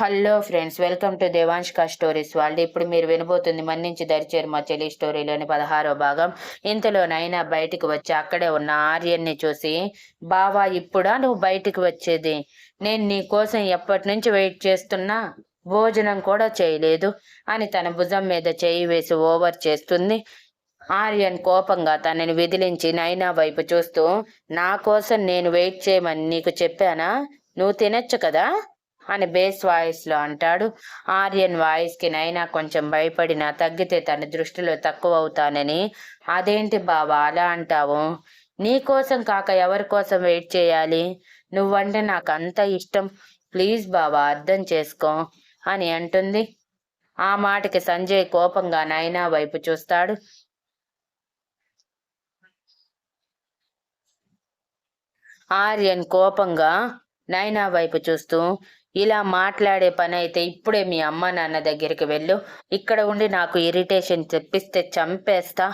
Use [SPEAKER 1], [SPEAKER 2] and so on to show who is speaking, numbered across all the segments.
[SPEAKER 1] Hello friends welcome to Devanshika stories వాళ్ళు ఇప్పుడు మీరు వినబోతుంది మన్నించి దరిచేరు మా చెల్లి స్టోరీలోని పదహారో భాగం. ఇంతలో నైనా బయటికి వచ్చి అక్కడే ఉన్న ఆర్యన్ని చూసి బావా ఇప్పుడా నువ్వు బయటికి వచ్చేది? నేను నీ కోసం ఎప్పటి నుంచి వెయిట్ చేస్తున్నా? భోజనం కూడా చేయలేదు అని తన భుజం మీద చేయి వేసి ఓవర్ చేస్తుంది. ఆర్యన్ కోపంగా తనని విదిలించి నైనా వైపు చూస్తూ నా కోసం నేను వెయిట్ చేయమని నీకు చెప్పానా? నువ్వు తినొచ్చు కదా? అని బేస్ వాయిస్లో అంటాడు. ఆర్యన్ వాయిస్కి నైనా కొంచెం భయపడినా తగ్గితే తన దృష్టిలో తక్కువ అవుతానని అదేంటి బావా అలా అంటావు? నీ కోసం కాక ఎవరి కోసం వెయిట్ చేయాలి? నువ్వంటే నాకు అంత ఇష్టం. ప్లీజ్ బావా అర్థం చేసుకో అని అంటుంది. ఆ మాటకి సంజయ్ కోపంగా నైనా వైపు చూస్తాడు. ఆర్యన్ కోపంగా నైనా వైపు చూస్తూ ఇలా మాట్లాడే పని అయితే ఇప్పుడే మీ అమ్మ నాన్న దగ్గరికి వెళ్ళు. ఇక్కడ ఉండి నాకు ఇరిటేషన్ తెప్పిస్తే చంపేస్తా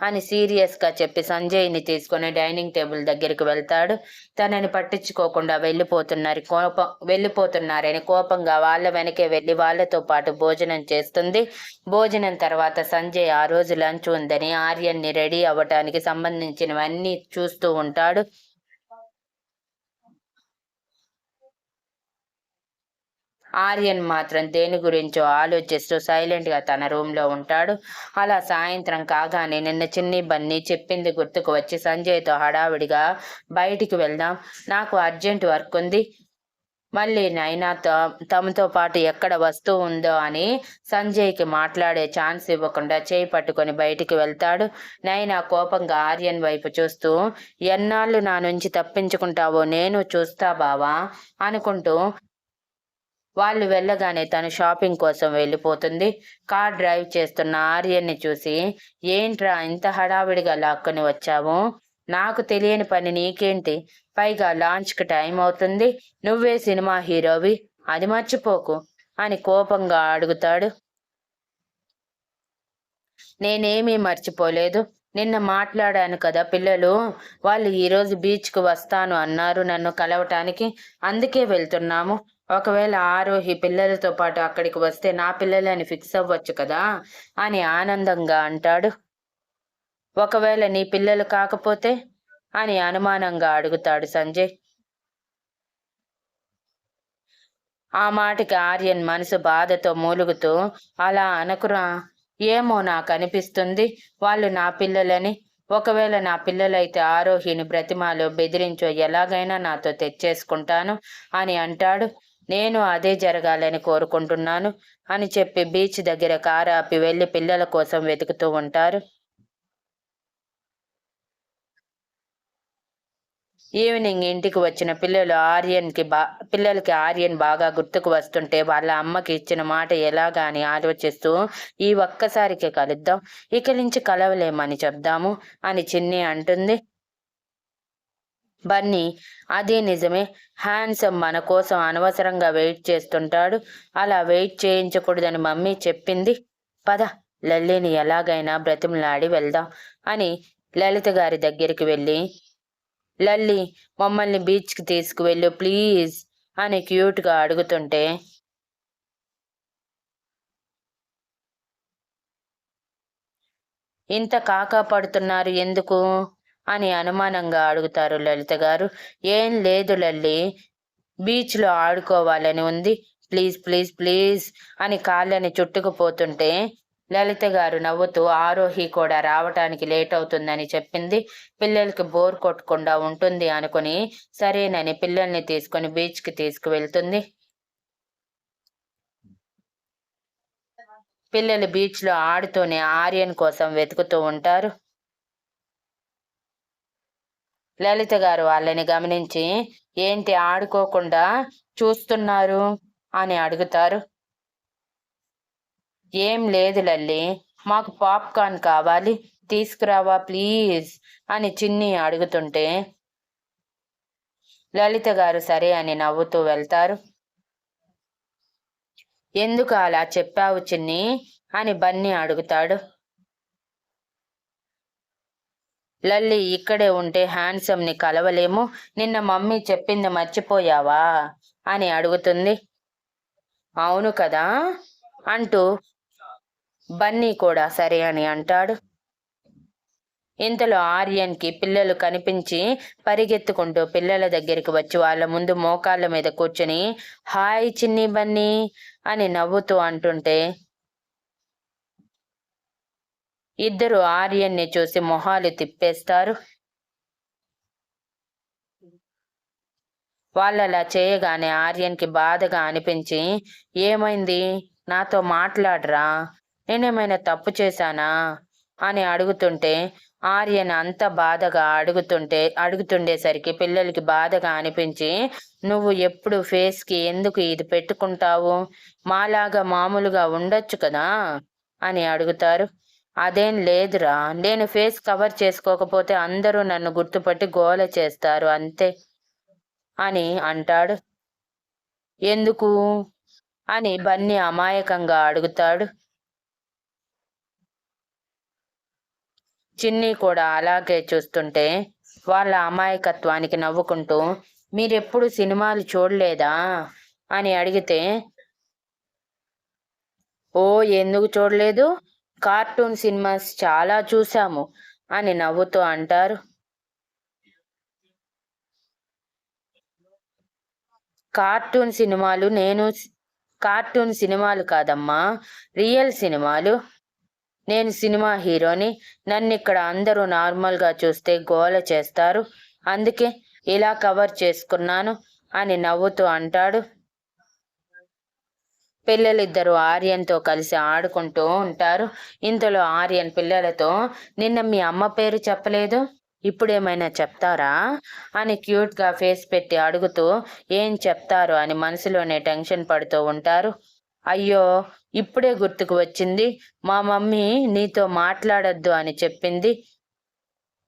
[SPEAKER 1] అని సీరియస్గా చెప్పి సంజయ్ని తీసుకుని డైనింగ్ టేబుల్ దగ్గరికి వెళ్తాడు. తనని పట్టించుకోకుండా వెళ్ళిపోతున్నారు కోపం వెళ్ళిపోతున్నారని కోపంగా వాళ్ళ వెనకే వెళ్ళి వాళ్ళతో పాటు భోజనం చేస్తుంది. భోజనం తర్వాత సంజయ్ ఆ రోజు లంచ్ ఉందని ఆర్యన్ని రెడీ అవ్వటానికి సంబంధించినవన్నీ చూస్తూ ఉంటాడు. ఆర్యన్ మాత్రం దేని గురించో ఆలోచిస్తూ సైలెంట్గా తన రూమ్లో ఉంటాడు. అలా సాయంత్రం కాగానే నిన్న చిన్ని బన్నీ చెప్పింది గుర్తుకు వచ్చి సంజయ్తో హడావిడిగా బయటికి వెళ్దాం. నాకు అర్జెంట్ వర్క్ ఉంది. మళ్ళీ నైనాతో తమతో పాటు ఎక్కడ వస్తువు ఉందో అని సంజయ్కి మాట్లాడే ఛాన్స్ ఇవ్వకుండా చేయి పట్టుకొని బయటికి వెళ్తాడు. నైనా కోపంగా ఆర్యన్ వైపు చూస్తూ ఎన్నాళ్ళు నా నుంచి తప్పించుకుంటావో నేను చూస్తా బావా అనుకుంటూ వాళ్ళు వెళ్ళగానే తను షాపింగ్ కోసం వెళ్ళిపోతుంది. కార్ డ్రైవ్ చేస్తున్న ఆర్యన్ని చూసి ఏంట్రా ఇంత హడావిడిగా లాక్కొని వచ్చావు? నాకు తెలియని పని నీకేంటి? పైగా లాంచ్కి టైం అవుతుంది. నువ్వే సినిమా హీరోవి. అది మర్చిపోకు అని కోపంగా అడుగుతాడు. నేనేమీ మర్చిపోలేదు. నిన్న మాట్లాడాను కదా పిల్లలు. వాళ్ళు ఈరోజు బీచ్కు వస్తాను అన్నారు నన్ను కలవటానికి. అందుకే వెళ్తున్నాము. ఒకవేళ ఆరోహి పిల్లలతో పాటు అక్కడికి వస్తే నా పిల్లలని ఫిక్స్ అవ్వచ్చు కదా అని ఆనందంగా అంటాడు. ఒకవేళ నీ పిల్లలు కాకపోతే అని అనుమానంగా అడుగుతాడు సంజయ్. ఆ మాటకి ఆర్యన్ మనసు బాధతో మూలుగుతూ అలా అనకురా ఏమో నాకు అనిపిస్తుంది వాళ్ళు నా పిల్లలని ఒకవేళ నా పిల్లలైతే ఆరోహిని బ్రతిమాలో బెదిరించో ఎలాగైనా నాతో తెచ్చేసుకుంటాను అని అంటాడు. నేను అదే జరగాలని కోరుకుంటున్నాను అని చెప్పి బీచ్ దగ్గర కారు ఆపి వెళ్ళి పిల్లల కోసం వెతుకుతూ ఉంటారు. ఈవినింగ్ ఇంటికి వచ్చిన పిల్లలు ఆర్యన్కి బా పిల్లలకి ఆర్యన్ బాగా గుర్తుకు వస్తుంటే వాళ్ళ అమ్మకి ఇచ్చిన మాట ఎలాగా అని ఆలోచిస్తూ ఈ ఒక్కసారికి కలుద్దాం. ఇక నుంచి కలవలేమని చెప్దాము అని చిన్ని అంటుంది. బన్నీ అదే నిజమే. హ్యాండ్సమ్ మన కోసం అనవసరంగా వెయిట్ చేస్తుంటాడు. అలా వెయిట్ చేయించకూడదని మమ్మీ చెప్పింది. పద లల్లిని ఎలాగైనా బ్రతిమలాడి వెళ్దాం అని లలిత గారి దగ్గరికి వెళ్ళి లల్లి మమ్మల్ని బీచ్కి తీసుకువెళ్ళు ప్లీజ్ అని క్యూట్గా అడుగుతుంటే ఇంత కాకా పడుతున్నారు ఎందుకు? అని అనుమానంగా అడుగుతారు లలిత గారు. ఏం లేదు లల్లి బీచ్లో ఆడుకోవాలని ఉంది. ప్లీజ్ ప్లీజ్ ప్లీజ్ అని కాళ్ళని చుట్టుకుపోతుంటే లలిత గారు నవ్వుతూ ఆరోహి కూడా రావటానికి లేట్ అవుతుందని చెప్పింది. పిల్లలకి బోర్ కొట్టకుండా ఉంటుంది అనుకుని సరేనని పిల్లల్ని తీసుకుని బీచ్కి తీసుకువెళ్తుంది. పిల్లలు బీచ్లో ఆడుతూనే ఆర్యన్ కోసం వెతుకుతూ ఉంటారు. లలిత గారు వాళ్ళని గమనించి ఏంటి ఆడుకోకుండా చూస్తున్నారు? అని అడుగుతారు. ఏం లేదు లల్లి మాకు పాప్కార్న్ కావాలి తీసుకురావా ప్లీజ్? అని చిన్ని అడుగుతుంటే లలిత గారు సరే అని నవ్వుతూ వెళ్తారు. ఎందుకు అలా చెప్పావు చిన్ని? అని బన్నీ అడుగుతాడు. లల్లి ఇక్కడే ఉంటే హ్యాండ్సమ్ని కలవలేము. నిన్న మమ్మీ చెప్పింది మర్చిపోయావా? అని అడుగుతుంది. అవును కదా? అంటూ బన్నీ కూడా సరే అని అంటాడు. ఇంతలో ఆర్యన్కి పిల్లలు కనిపించి పరిగెత్తుకుంటూ పిల్లల దగ్గరికి వచ్చి వాళ్ళ ముందు మోకాళ్ళ మీద కూర్చుని హాయ్ చిన్ని బన్నీ అని నవ్వుతూ అంటుంటే ఇద్దరు ఆర్యన్ని చూసి మొహాలు తిప్పేస్తారు. వాళ్ళు అలా చేయగానే ఆర్యన్కి బాధగా అనిపించి ఏమైంది? నాతో మాట్లాడరా? నేనేమైనా తప్పు చేశానా? అని అడుగుతుంటే ఆర్యన్ అంత బాధగా అడుగుతుంటే అడుగుతుండేసరికి పిల్లలకి బాధగా అనిపించి నువ్వు ఎప్పుడు ఫేస్కి ఎందుకు ఇది పెట్టుకుంటావు? మాలాగా మామూలుగా ఉండొచ్చు కదా? అని అడుగుతారు. అదేం లేదురా. నేను ఫేస్ కవర్ చేసుకోకపోతే అందరూ నన్ను గుర్తుపట్టి గోల చేస్తారు అంతే అని అంటాడు. ఎందుకు? అని బన్నీ అమాయకంగా అడుగుతాడు. చిన్ని కూడా అలాగే చూస్తుంటే వాళ్ళ అమాయకత్వానికి నవ్వుకుంటూ మీరెప్పుడు సినిమాలు చూడలేదా? అని అడిగితే ఓ ఎందుకు చూడలేదు? కార్టూన్ సినిమాస్ చాలా చూసాము అని నవ్వుతూ అంటారు. కార్టూన్ సినిమాలు నేను కార్టూన్ సినిమాలు కాదమ్మా రియల్ సినిమాలు. నేను సినిమా హీరోని నన్ను ఇక్కడ అందరూ నార్మల్గా చూస్తే గోల చేస్తారు. అందుకే ఇలా కవర్ చేసుకున్నాను అని నవ్వుతూ అంటాడు. పిల్లలిద్దరూ ఆర్యన్తో కలిసి ఆడుకుంటూ ఉంటారు. ఇంతలో ఆర్యన్ పిల్లలతో నిన్న మీ అమ్మ పేరు చెప్పలేదు? ఇప్పుడేమైనా చెప్తారా? అని క్యూట్గా ఫేస్ పెట్టి అడుగుతూ ఏం చెప్తారు? అని మనసులోనే టెన్షన్ పడుతూ ఉంటారు. అయ్యో ఇప్పుడే గుర్తుకు వచ్చింది. మా మమ్మీ నీతో మాట్లాడొద్దు అని చెప్పింది.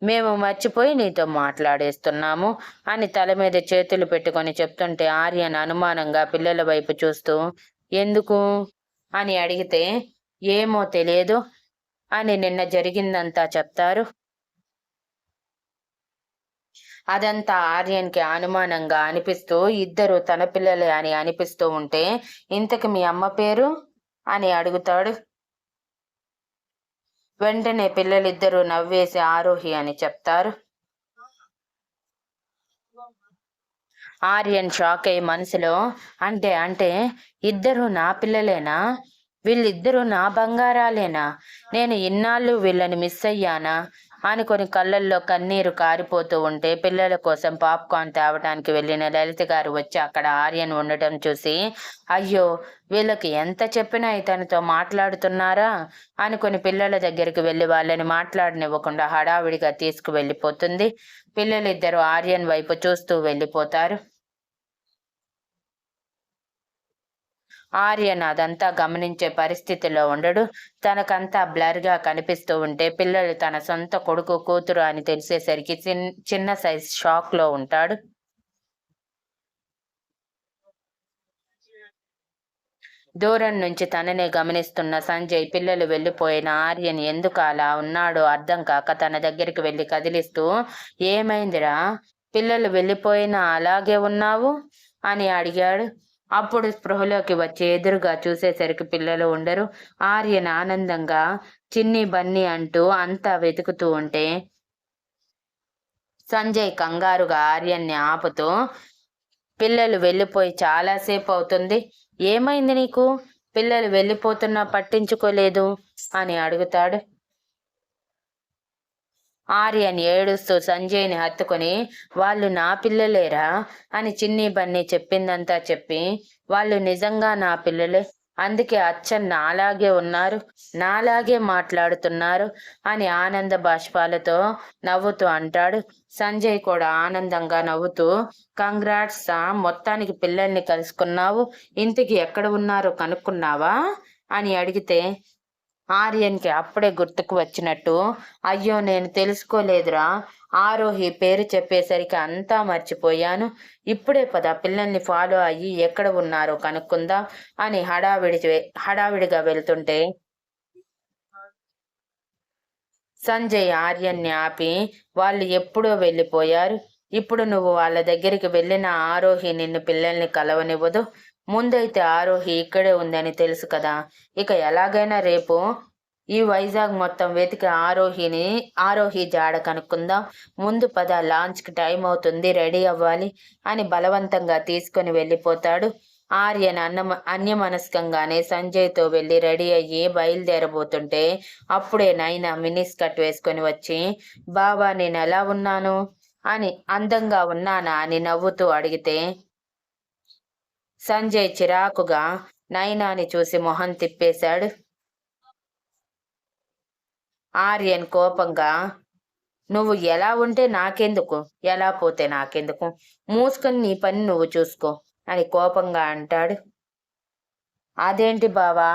[SPEAKER 1] మేము మర్చిపోయి నీతో మాట్లాడేస్తున్నాము అని తల మీద చేతులు పెట్టుకొని చెప్తుంటే ఆర్యన్ అనుమానంగా పిల్లల వైపు చూస్తూ ఎందుకు? అని అడిగితే ఏమో తెలియదు అని నిన్న జరిగిందంతా చెప్తారు. అదంతా ఆర్యన్కి అనుమానంగా అనిపిస్తూ ఇద్దరు తన పిల్లలే అని అనిపిస్తూ ఉంటే ఇంతకు మీ అమ్మ పేరు? అని అడుగుతాడు. వెంటనే పిల్లలిద్దరూ నవ్వేసి ఆరోహి అని చెప్తారు. ఆర్యన్ షాక్ అయ్యి మనసులో అంటే అంటే ఇద్దరు నా పిల్లలేనా? వీళ్ళిద్దరూ నా బంగారాలేనా? నేను ఇన్నాళ్ళు వీళ్ళని మిస్ అయ్యానా? అనుకొని కళ్ళల్లో కన్నీరు కారిపోతూ ఉంటే పిల్లల కోసం పాప్కార్న్ తేవడానికి వెళ్ళిన లలిత గారు వచ్చి అక్కడ ఆర్యన్ ఉండటం చూసి అయ్యో వీళ్ళకి ఎంత చెప్పినా ఇతనితో మాట్లాడుతున్నారా? అనుకుని పిల్లల దగ్గరికి వెళ్ళి వాళ్ళని మాట్లాడనివ్వకుండా హడావిడిగా తీసుకువెళ్ళిపోతుంది. పిల్లలిద్దరూ ఆర్యన్ వైపు చూస్తూ వెళ్ళిపోతారు. ఆర్యన్ అదంతా గమనించే పరిస్థితిలో ఉండడు. తనకంతా బ్లర్గా కనిపిస్తూ ఉంటే పిల్లలు తన సొంత కొడుకు కూతురు అని తెలిసేసరికి చిన్న సైజ్ షాక్లో ఉంటాడు. దూరం నుంచి తననే గమనిస్తున్న సంజయ్ పిల్లలు వెళ్ళిపోయిన ఆర్యన్ ఎందుకు అలా ఉన్నాడో అర్థం కాక తన దగ్గరికి వెళ్ళి కదిలిస్తూ ఏమైందిరా? పిల్లలు వెళ్ళిపోయినా అలాగే ఉన్నావు? అని అడిగాడు. అప్పుడు స్పృహలోకి వచ్చి ఎదురుగా చూసేసరికి పిల్లలు ఉండరు. ఆర్యన్ ఆనందంగా చిన్ని బన్నీ అంటూ అంతా వెతుకుతూ ఉంటే సంజయ్ కంగారుగా ఆర్యన్ని ఆపుతూ పిల్లలు వెళ్ళిపోయి చాలాసేపు అవుతుంది. ఏమైంది నీకు? పిల్లలు వెళ్ళిపోతున్నా పట్టించుకోలేదు అని అడుగుతాడు. ఆర్యన్ ఏడుస్తూ సంజయ్ని హత్తుకొని వాళ్ళు నా పిల్లలేరా? అని చిన్ని బన్నీ చెప్పిందంతా చెప్పి వాళ్ళు నిజంగా నా పిల్లలే. అందుకే అచ్చన్ నాలాగే ఉన్నారు నాలాగే మాట్లాడుతున్నారు అని ఆనంద బాష్పాలతో నవ్వుతూ అంటాడు. సంజయ్ కూడా ఆనందంగా నవ్వుతూ కంగ్రాట్స్ మొత్తానికి పిల్లల్ని కలుసుకున్నావు ఇంటికి ఎక్కడ ఉన్నారో కనుక్కున్నావా? అని అడిగితే ఆర్యన్కి అప్పుడే గుర్తుకు వచ్చినట్టు అయ్యో నేను తెలుసుకోలేదురా. ఆరోహి పేరు చెప్పేసరికి అంతా మర్చిపోయాను. ఇప్పుడే పద పిల్లల్ని ఫాలో అయ్యి ఎక్కడ ఉన్నారో కనుక్కుందాం అని హడావిడి హడావిడిగా వెళ్తుంటే సంజయ్ ఆర్యన్ని ఆపి వాళ్ళు ఎప్పుడో వెళ్ళిపోయారు. ఇప్పుడు నువ్వు వాళ్ళ దగ్గరికి వెళ్ళిన ఆరోహి నిన్ను పిల్లల్ని కలవనివ్వదు. ముందైతే ఆరోహి ఇక్కడే ఉందని తెలుసు కదా. ఇక ఎలాగైనా రేపు ఈ వైజాగ్ మొత్తం వెతికి ఆరోహిని ఆరోహి జాడ కనుక్కుందాం. ముందు పద లాంచ్కి టైం అవుతుంది రెడీ అవ్వాలి అని బలవంతంగా తీసుకొని వెళ్ళిపోతాడు. ఆర్యన్ అన్న అన్యమనస్కంగానే సంజయ్తో వెళ్ళి రెడీ అయ్యి బయలుదేరబోతుంటే అప్పుడే నైనా మినీ స్కర్ట్ వేసుకొని వచ్చి బాబా నేను ఎలా ఉన్నాను? అని అందంగా ఉన్నానా అని నవ్వుతూ అడిగితే సంజయ్ చిరాకుగా నైనాని చూసి మొహం తిప్పేశాడు. ఆర్యన్ కోపంగా నువ్వు ఎలా ఉంటే నాకెందుకు? ఎలా పోతే నాకెందుకు? మూసుకొని నీ పని నువ్వు చూసుకో అని కోపంగా అంటాడు. అదేంటి బావా?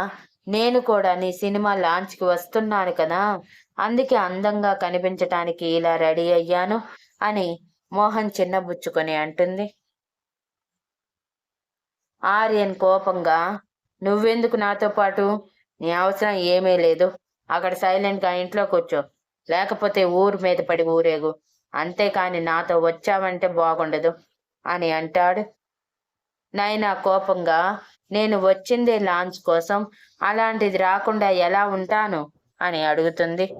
[SPEAKER 1] నేను కూడా నీ సినిమా లాంచ్కి వస్తున్నాను కదా అందుకే అందంగా కనిపించటానికి ఇలా రెడీ అయ్యాను అని మోహన్ చిన్నబుచ్చుకొని అంటుంది. ఆర్యన్ కోపంగా నువ్వెందుకు నాతో పాటు? నీ అవసరం ఏమీ లేదు. అక్కడ సైలెంట్గా ఇంట్లో కూర్చో లేకపోతే ఊరు మీద పడి ఊరేగు. అంతేకాని నాతో వచ్చావంటే బాగుండదు అని అంటాడు. నైనా కోపంగా నేను వచ్చిందే లాంచ్ కోసం. అలాంటిది రాకుండా ఎలా ఉంటాను? అని అడుగుతుంది.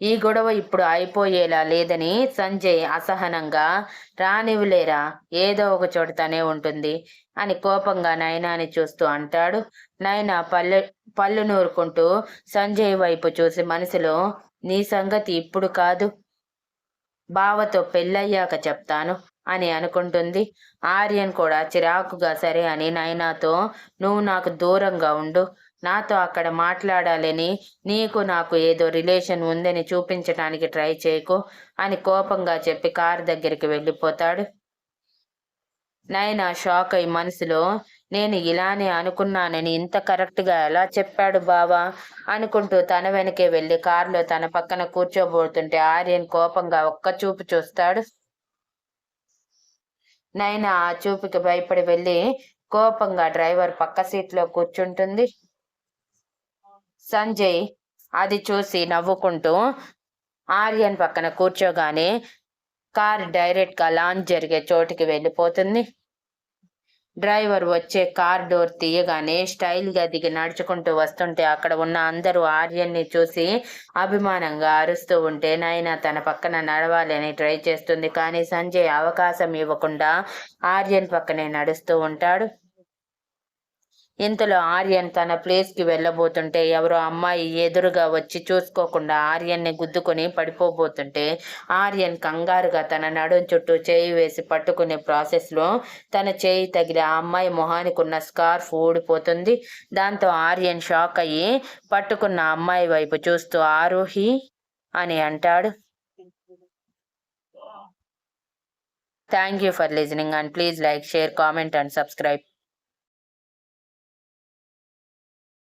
[SPEAKER 1] ఈ గొడవ ఇప్పుడు అయిపోయేలా లేదని సంజయ్ అసహనంగా రానివ్వలేరా? ఏదో ఒక చోటతోనే ఉంటుంది అని కోపంగా నయనాని చూస్తూ అంటాడు. నయన పల్లె పళ్ళు నూరుకుంటూ సంజయ్ వైపు చూసి మనసులో నీ సంగతి ఇప్పుడు కాదు. బావతో పెళ్ళయ్యాక చెప్తాను అని అనుకుంటుంది. ఆర్యన్ కూడా చిరాకుగా సరే అని నైనాతో నువ్వు నాకు దూరంగా ఉండు. నాతో అక్కడ మాట్లాడాలని నీకు నాకు ఏదో రిలేషన్ ఉందని చూపించడానికి ట్రై చేయకు అని కోపంగా చెప్పి కారు దగ్గరికి వెళ్ళిపోతాడు. నైనా షాక్ అయి మనసులో నేను ఇలానే అనుకున్నానని ఇంత కరెక్ట్గా ఎలా చెప్పాడు బావా? అనుకుంటూ తన వెనకే వెళ్ళి కారులో తన పక్కన కూర్చోబోతుంటే ఆర్యన్ కోపంగా ఒక్క చూపు చూస్తాడు. నైనా ఆ చూపుకి భయపడి వెళ్ళి కోపంగా డ్రైవర్ పక్క సీట్లో కూర్చుంటుంది. సంజయ్ అది చూసి నవ్వుకుంటూ ఆర్యన్ పక్కన కూర్చోగానే కార్ డైరెక్ట్గా లాంచ్ జరిగే చోటుకి వెళ్ళిపోతుంది. డ్రైవర్ వచ్చే కార్ డోర్ తీయగానే స్టైల్గా దిగి నడుచుకుంటూ వస్తుంటే అక్కడ ఉన్న అందరూ ఆర్యన్ని చూసి అభిమానంగా అరుస్తూ ఉంటే నాయన తన పక్కన నడవాలని ట్రై చేస్తుంది కానీ సంజయ్ అవకాశం ఇవ్వకుండా ఆర్యన్ పక్కనే నడుస్తూ ఉంటాడు. ఇంతలో ఆర్యన్ తన ప్లేస్కి వెళ్ళబోతుంటే ఎవరో అమ్మాయి ఎదురుగా వచ్చి చూసుకోకుండా ఆర్యన్ని గుద్దుకొని పడిపోబోతుంటే ఆర్యన్ కంగారుగా తన నడుం చుట్టూ చేయి వేసి పట్టుకునే ప్రాసెస్లో తన చేయి తగిలి ఆ అమ్మాయి మొహానికి ఉన్న స్కార్ఫ్ ఊడిపోతుంది. దాంతో ఆర్యన్ షాక్ అయ్యి పట్టుకున్న అమ్మాయి వైపు చూస్తూ ఆరోహి అని అంటాడు. Thank you for listening and please like share comment and subscribe